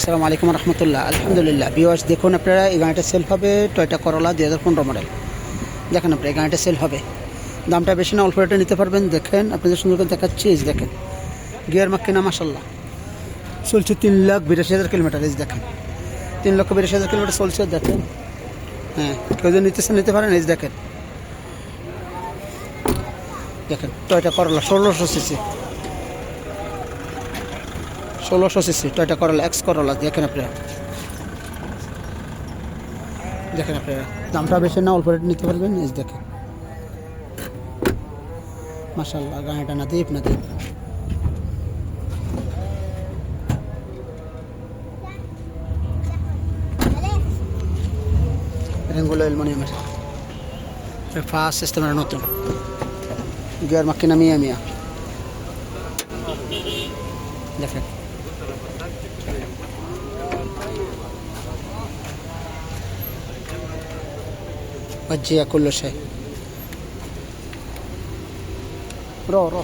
আসসালামু আলাইকুম রহমতুল্লাহ। আলহামদুলিল্লাহ। বিওয়াস দেখুন আপনারা, এই গাড়িটা সেল হবে টয়টা করলা দুই হাজার পনেরো মডেল দেখেন আপনারা, এই গাড়িটা সেল হবে। দামটা বেশি না, অল্প রেটে নিতে পারবেন। দেখেন, আপনাদের সুন্দর করে দেখাচ্ছি, এই দেখেন। গিয়ার মাক্কিনা মাসাল্লাহ চলছে তিন লাখ বিরাশি হাজার কিলোমিটার এই দেখেন। তিন লক্ষ বিরাশি হাজার কিলোমিটার চলছে, দেখেন। হ্যাঁ কেউ যদি নিতেছে নিতে পারেন, এই দেখেন। দেখেন টয়টা করলা ষোলোশো সিসি ষোলোশো সিসি টয়টা করলা এক্স করলা দেখেন আপনারা। দেখেন আপনারা, দামটা বেশি না, অল্প রেট নিতে পারবেন, এই দেখেন। মাসাল্লাহ গাড়িটা না দ্বীপ না দ্বীপ। রেঙ্গুলো অ্যালমোনিয়ামের ফার্স্ট সিস্টেমের নতুন। গিয়ার মাক্কিনা মিয়া মিয়া। দেখেন। وجه كل شيء رو رو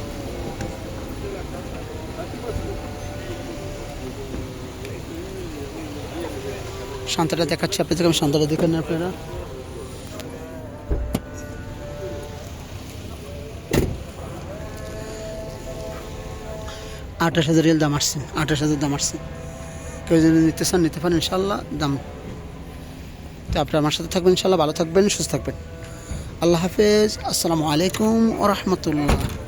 শান্তটা দেখাচ্ছি আপনাদের আমি শান্তটা দেখেন না আপনারা আঠাশ হাজার রিয়াল দাম আসছে আঠাশ হাজার দাম আসছে কেউ যদি নিতে চান নিতে পারেন ইনশাল্লাহ দাম তো আপনারা আমার সাথে থাকবেন ইনশাল্লাহ ভালো থাকবেন, সুস্থ থাকবেন। আল্লাহ হাফেজ, আসসালামু আলাইকুম ও রহমতুল্লাহ।